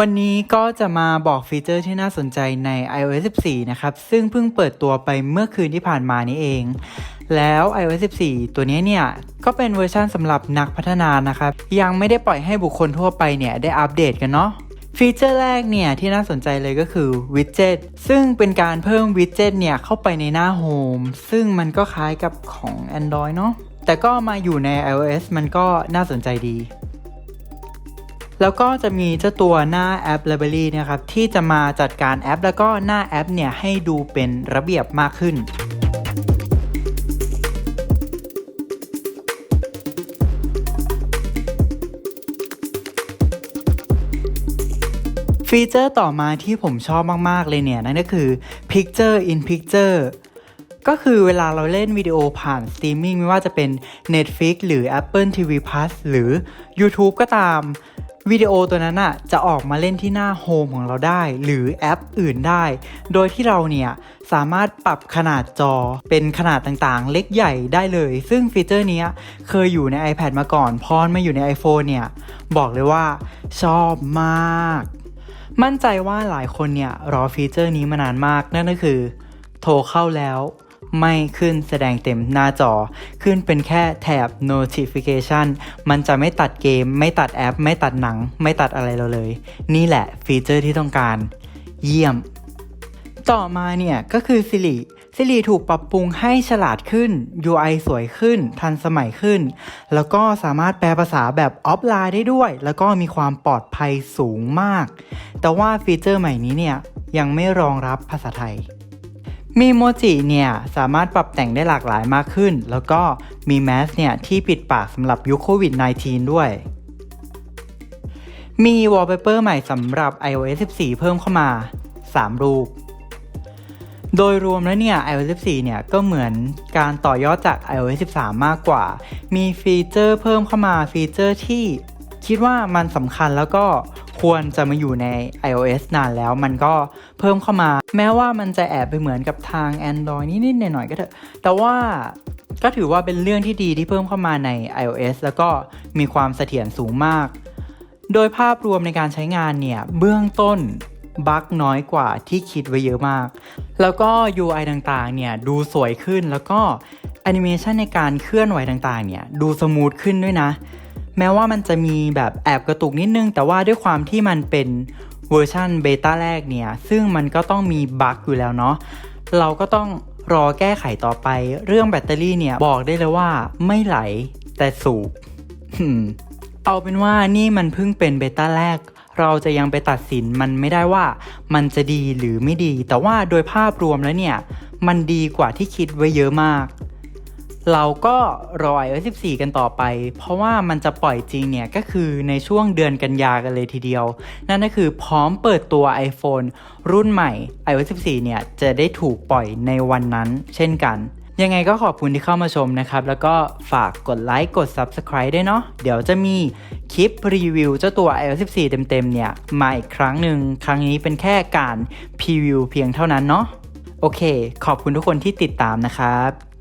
วันนี้ก็จะมาบอกฟีเจอร์ที่น่าสนใจใน iOS 14 นะครับ ซึ่งเพิ่งเปิดตัวไปเมื่อคืนที่ผ่านมานี้เอง แล้ว iOS 14 ตัวนี้เนี่ย ก็เป็นเวอร์ชันสำหรับนักพัฒนานะครับ ยังไม่ได้ปล่อยให้บุคคลทั่วไปเนี่ย ได้อัปเดตกันเนาะฟีเจอร์แรกเนี่ย ที่น่าสนใจเลยก็คือวิดเจ็ตซึ่งเป็นการเพิ่มวิดเจ็ตเนี่ย เข้าไปในหน้าโฮมซึ่งมันก็คล้ายกับของ Android เนาะแต่ก็มาอยู่ใน iOS มันก็น่าสนใจดี แล้วก็จะมีเจ้าตัวหน้าแอป Library นะครับที่จะมาจัดการแอป แล้วก็หน้าแอปเนี่ยให้ดูเป็นระเบียบมากขึ้นฟีเจอร์ต่อมาที่ผมชอบมาก ๆ เลยเนี่ย นั่นก็คือ Picture in Picture ก็คือเวลาเราเล่นวิดีโอผ่านสตรีมมิ่งไม่ว่าจะเป็น Netflix หรือ Apple TV Plus หรือ YouTube ก็ตาม วิดีโอตัวนั้นอะจะออกมาเล่นที่หน้าโฮมของเราได้ หรือแอปอื่นได้ โดยที่เราเนี่ยสามารถปรับขนาดจอเป็นขนาดต่างๆ เล็กใหญ่ได้เลย ซึ่งฟีเจอร์นี้เคยอยู่ใน iPad มาก่อน พอมาอยู่ใน iPhone เนี่ย บอกเลยว่าชอบมาก มั่นใจว่าหลายคนเนี่ยรอฟีเจอร์นี้มานานมาก นั่นก็คือ โทรเข้าแล้ว ไม่ขึ้นแสดงเต็มหน้าจอ ขึ้นเป็นแค่แถบ notification มันจะไม่ตัดเกม ไม่ตัดแอป ไม่ตัดหนัง ไม่ตัดอะไรเราเลย นี่แหละฟีเจอร์ที่ต้องการ เยี่ยม ต่อมาเนี่ยก็คือ Siri Siri ถูกปรับปรุงให้ฉลาดขึ้น UI สวยขึ้น ทันสมัยขึ้น แล้วก็สามารถแปลภาษาแบบออฟไลน์ได้ด้วย แล้วก็มีความปลอดภัยสูงมาก แต่ว่าฟีเจอร์ใหม่นี้เนี่ยยังไม่รองรับภาษาไทย มีโมจิเนี่ยสามารถปรับแต่งได้หลากหลายมากขึ้น แล้วก็มีแมสเนี่ยที่ปิดปากสำหรับยุคโควิด -19 ด้วย มีวอลเปเปอร์ใหม่สำหรับ iOS 14 เพิ่มเข้ามา 3 รูป โดยรวมแล้วเนี่ย iOS 14 เนี่ยก็เหมือนการต่อยอดจาก iOS 13 มากกว่า มีฟีเจอร์เพิ่มเข้ามาฟีเจอร์ที่คิดว่ามันสำคัญแล้วก็ ควรจะมาอยู่ใน iOS นานแล้วมันก็เพิ่มเข้ามา แม้ว่ามันจะแอบไปเหมือนกับทาง Android นิดๆหน่อยๆก็เถอะ แต่ว่าก็ถือว่าเป็นเรื่องที่ดีที่เพิ่มเข้ามาใน iOS แล้วก็มีความเสถียรสูงมาก โดยภาพรวมในการใช้งานเนี่ย เบื้องต้นบั๊กน้อยกว่าที่คิดไว้เยอะมาก แล้วก็ UI ต่างๆ เนี่ย ดูสวยขึ้นแล้วก็แอนิเมชันในการเคลื่อนไหวต่างๆ เนี่ย ดูสมูทขึ้นด้วยนะ แม้ว่ามันจะมีแบบแอบกระตุกนิดนึง แต่ว่าด้วยความที่มันเป็นเวอร์ชันเบต้าแรกเนี่ย ซึ่งมันก็ต้องมีบั๊กอยู่แล้วเนาะเราก็ต้องรอแก้ไขต่อไป เรื่องแบตเตอรี่เนี่ยบอกได้เลยว่าไม่ไหลแต่สูบเอาเป็นว่านี่มันเพิ่งเป็นเบต้าแรก เราจะยังไปตัดสินมันไม่ได้ว่ามันจะดีหรือไม่ดี แต่ว่าโดยภาพรวมแล้วเนี่ย มันดีกว่าที่คิดไว้เยอะมาก เราก็รอ iOS 14 กันต่อไป เพราะว่ามันจะปล่อยจริงเนี่ยก็คือในช่วงเดือนกันยากันเลยทีเดียว นั่นก็คือพร้อมเปิดตัว iPhone รุ่นใหม่ iOS 14 เนี่ยจะได้ถูกปล่อยในวันนั้นเช่นกัน ยังไงก็ขอบคุณที่เข้ามาชมนะครับ แล้วก็ฝากกดไลค์กด Subscribe ด้วยเนาะเดี๋ยวจะมีคลิปรีวิวเจ้าตัว iOS 14 เต็มๆ เนี่ยมาอีกครั้งหนึ่งครั้งนี้เป็นแค่การพรีวิวเพียงเท่านั้นเนาะโอเค ขอบคุณทุกคนที่ติดตามนะครับ